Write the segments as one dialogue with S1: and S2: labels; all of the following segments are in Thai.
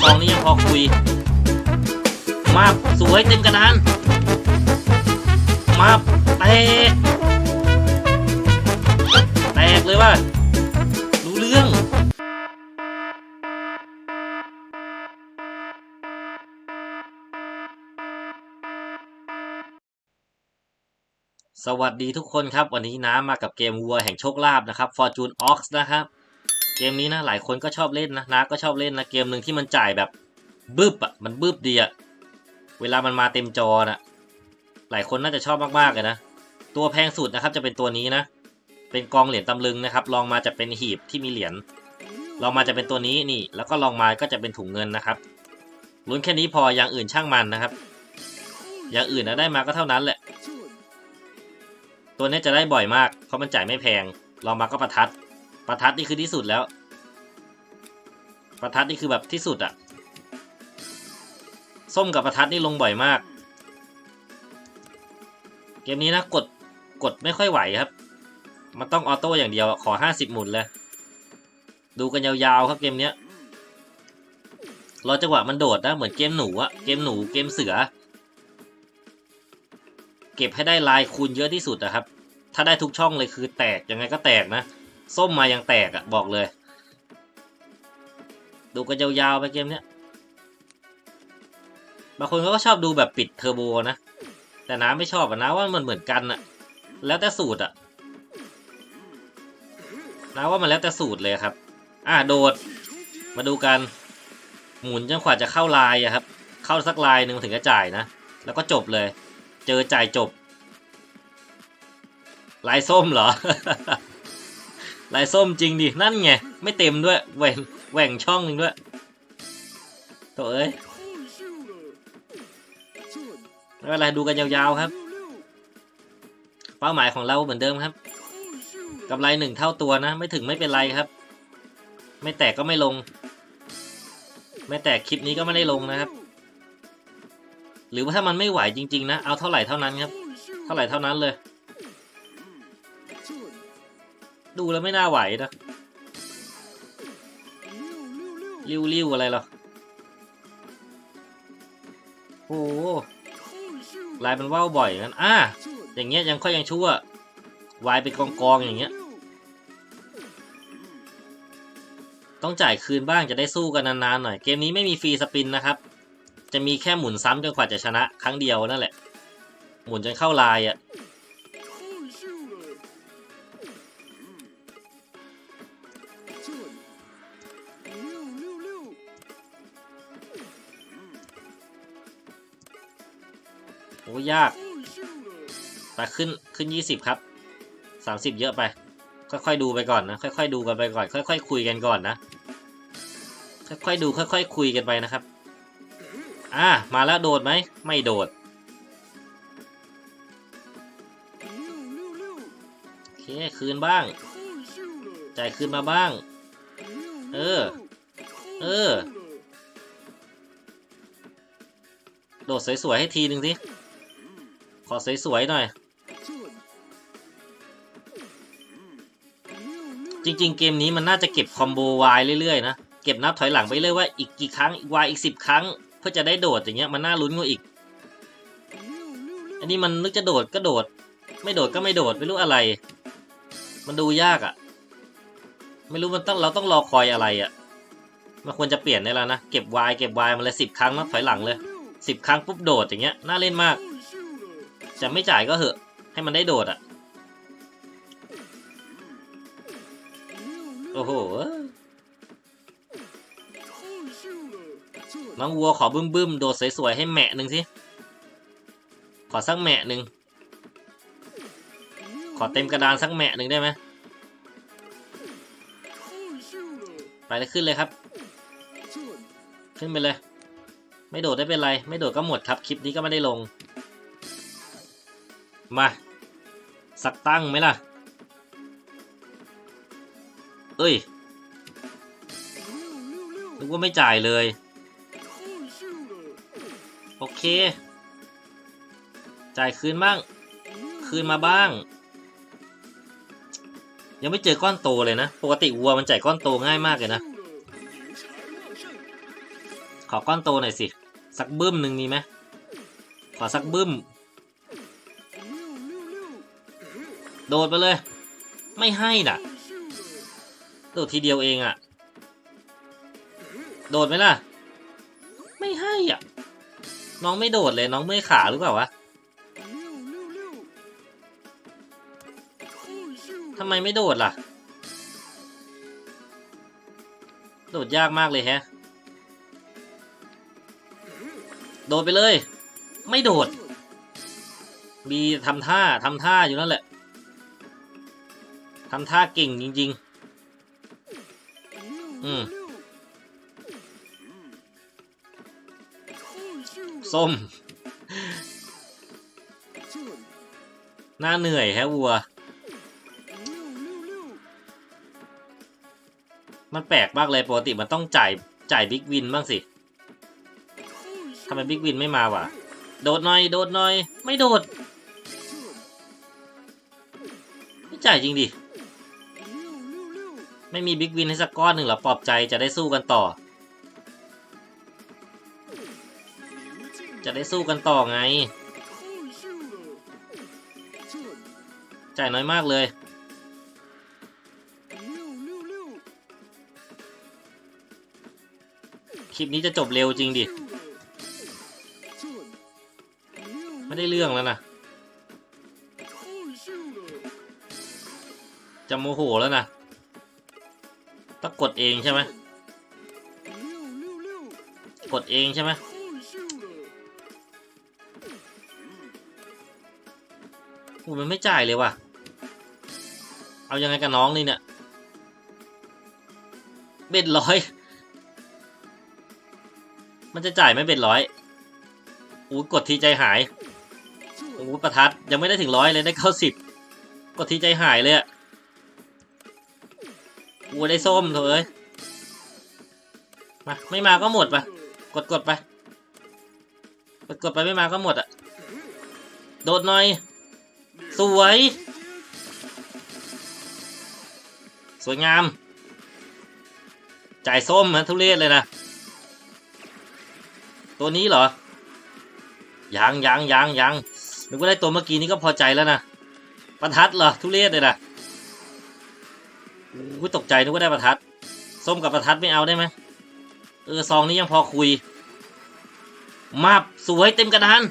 S1: ซองนี้ยังพอคุย มาสวยเต็มกระดาน มาแตก แตกเลยว่ารู้เรื่องสวัสดีทุกคนครับ วันนี้น้ามากับเกมวัวแห่งโชคลาภนะครับ Fortune Ox นะครับ เกมนี้นะหลายคนก็ชอบเล่นนะน้าก็ชอบเล่นนะเกมหนึ่งที่มันจ่ายแบบบึ้บอะมันบึ้บดีอะเวลามันมาเต็มจอน่ะหลายคนน่าจะชอบมากๆเลยนะตัวแพงสุดนะครับจะเป็นตัวนี้นะ เป็นกองเหรียญตำลึงนะครับลองมาจะเป็นหีบที่มีเหรียญลองมาจะเป็นตัวนี้นี่ แล้วก็ลองมาก็จะเป็นถุงเงินนะครับลุ้นแค่นี้พออย่างอื่นช่างมันนะครับ อย่างอื่นนะได้มาก็เท่านั้นแหละ ตัวนี้จะได้บ่อยมากเพราะมันจ่ายไม่แพงลองมาก็ประทัด ประทัดนี่คือที่สุดแล้ว ประทัดนี่คือแบบที่สุดอะส้มกับประทัดนี่ลงบ่อยมาก เกมนี้นะกดกดไม่ค่อยไหวครับ มันต้องออโต้อย่างเดียวขอห้าสิบหมุนเลยดูกันยาวๆครับเกมเนี้ยรอจังหวะมันโดดนะเหมือนเกมหนูอะเกมหนูเกมเสือ เก็บให้ได้ลายคูณเยอะที่สุดนะครับ ถ้าได้ทุกช่องเลยคือแตกยังไงก็แตกนะ ส้มมายังแตกอะบอกเลย ดูกันยาวๆไปเกมเนี้ยบางคนเขาก็ชอบดูแบบปิดเทอร์โบนะ แต่น้าไม่ชอบอะนะว่ามันเหมือนกันอะแล้วแต่สูตรอะน้าว่ามันแล้วแต่สูตรเลยครับ อะโดด มาดูกัน หมุนจนกว่าจะเข้าลายอะครับ เข้าสักลายหนึ่งถึงจะจ่ายนะ แล้วก็จบเลย เจอจ่ายจบ ลายส้มเหรอ ลายส้มจริงดิ นั่นไง ไม่เต็มด้วยแหว่งแหว่งช่องหนึ่งด้วยโถเอ้ยไม่เป็นไรดูกันยาวๆครับ เป้าหมายของเราเหมือนเดิมครับกำไรหนึ่งเท่าตัวนะ ไม่ถึงไม่เป็นไรครับ ไม่แตกก็ไม่ลง ไม่แตกคลิปนี้ก็ไม่ได้ลงนะครับ หรือว่าถ้ามันไม่ไหวจริง ๆ นะ เอาเท่าไหร่เท่านั้นครับ เท่าไหร่เท่านั้นเลย ดูแล้วไม่น่าไหวนะริ้วๆอะไรหรอโอ้โหลายมันว่าวบ่อยงั้นอะอย่างเงี้ยยังค่อยยังชั่ววายเป็นกองๆอย่างเงี้ย ต้องจ่ายคืนบ้างจะได้สู้กันนานๆหน่อย เกมนี้ไม่มีฟรีสปินนะครับ จะมีแค่หมุนซ้ำจนกว่าจะชนะ ครั้งเดียวนั่นแหละ หมุนจนเข้าลายอะ่ะ อ้ยากแต่ขึ้นขึ้นยี่สิบครับสามสิบเยอะไป ค่อยๆดูไปก่อนนะ ค่อยๆดูกันไปก่อน ค่อยๆคุยกันก่อนนะ ค่อยๆดู ค่อยๆคุยกันไปนะครับ อ่า มาแล้วโดดไหม ไม่โดดโอเคคืนบ้าง จ่ายคืนมาบ้าง เออ เออ โดดสวยๆให้ทีหนึ่งสิ ขอสวยๆหน่อย จริง ๆ เกมนี้มันน่าจะเก็บคอมโบวายเรื่อยๆนะ เก็บนับถอยหลังไปเรื่อยว่าอีกกี่ครั้งอีกวายอีกสิบครั้ง เพื่อจะได้โดดอย่างเงี้ยมันน่าลุ้นกว่าอีก อันนี้มันนึกจะโดดก็โดด ไม่โดดก็ไม่โดดไม่รู้อะไร มันดูยากอะ่ะ ไม่รู้มันต้องเราต้องรอคอยอะไรอะ่ะมันควรจะเปลี่ยนได้แล้วนะ เก็บวายเก็บวายมาเลยสิบครั้งนับถอยหลังเลยสิบครั้งปุ๊บโดดอย่างเงี้ยน่าเล่นมาก จะไม่จ่ายก็เหอะ ให้มันได้โดดอะ่ะ โอ้โห น้องวัวขอบึ้มบึ้มๆโดดสวยๆ ให้แมะหนึ่งสิ ขอสักแมะหนึ่ง ขอเต็มกระดานสักแมะหนึ่งได้ไหมไปเลยขึ้นเลยครับ ขึ้นไปเลย ไม่โดดได้เป็นไร ไม่โดดก็หมดครับ คลิปนี้ก็ไม่ได้ลง มา สักตั้งไหมล่ะ เอ้ยนึกว่าไม่จ่ายเลย โอเค จ่ายคืนบ้าง คืนมาบ้าง ยังไม่เจอก้อนโตเลยนะ ปกติวัวมันจ่ายก้อนโตง่ายมากเลยนะ ขอก้อนโตหน่อยสิ สักบึ้มหนึ่งมีไหมขอสักบึ้ม โดดไปเลย ไม่ให้น่ะ โดดทีเดียวเองอะโดดไหมล่ะ ไม่ให้อะ น้องไม่โดดเลยน้องเมื่อยขาหรือเปล่าวะทำไมไม่โดดล่ะ โดดยากมากเลยแฮะ โดดไปเลย ไม่โดด มีทำท่าทำท่าอยู่นั่นแหละ ทำท่าเก่งจริง ๆ อืมส้ม หน้าเหนื่อยแฮะวัว มันแปลกมากเลยปกติมันต้องจ่ายจ่ายบิ๊กวินบ้างสิทำไมบิ๊กวินไม่มาวะ โดดหน่อย โดดหน่อย ไม่โดด ไม่จ่ายจริงดิ ไม่มีบิ๊กวินให้สักก้อนหนึ่งหรอปลอบใจจะได้สู้กันต่อ จะได้สู้กันต่อไง จ่ายน้อยมากเลย คลิปนี้จะจบเร็วจริงดิ ไม่ได้เรื่องแล้วนะ จะโมโหแล้วนะ ต้องกดเองใช่ไหมกดเองใช่ไหมโอ้มันไม่จ่ายเลยว่ะ เอายังไงกับน้องนี่เนี่ยเบ็ดร้อย มันจะจ่ายไม่เบ็ดร้อยอู้กดทีใจหายอู้ประทัดยังไม่ได้ถึงร้อยเลยได้เก้าสิบกดทีใจหายเลยอะ อู้ได้ส้มเถอะเอ้ยมาไม่มาก็หมดไปกดกดไป กดกดไปไม่มาก็หมดอะโดดหน่อย สวย สวยงาม จ่ายส้มนะทุเรศเลยนะ ตัวนี้เหรอ ยังยังยังยังนึกว่าได้ตัวเมื่อกี้นี้ก็พอใจแล้วนะประทัดเหรอ ทุเรศเลยนะ กูตกใจนึกว่าได้ประทัด ส้มกับประทัดไม่เอาได้ไหมเออซองนี้ยังพอคุย มาบสวยเต็มกระดาน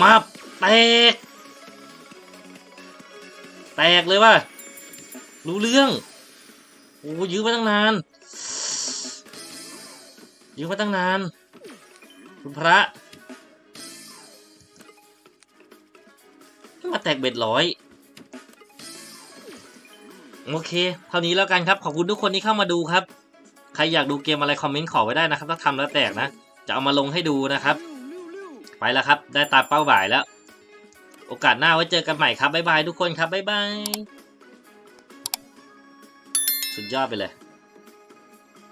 S1: มาบแตก แตกเลยว่ะรู้เรื่อง โอ้ยื้อมาตั้งนาน ยื้อมาตั้งนาน คุณพระมาแตกเบ็ดร้อย โอเคเท่านี้แล้วกันครับขอบคุณทุกคนที่เข้ามาดูครับ ใครอยากดูเกมอะไรคอมเมนต์ขอไว้ได้นะครับ ถ้าทำแล้วแตกนะ จะเอามาลงให้ดูนะครับ ไปแล้วครับ ได้ตามเป้าหมายแล้ว โอกาสหน้าไว้เจอกันใหม่ครับบ๊ายบายทุกคนครับบ๊ายบายสุดยอดไปเลย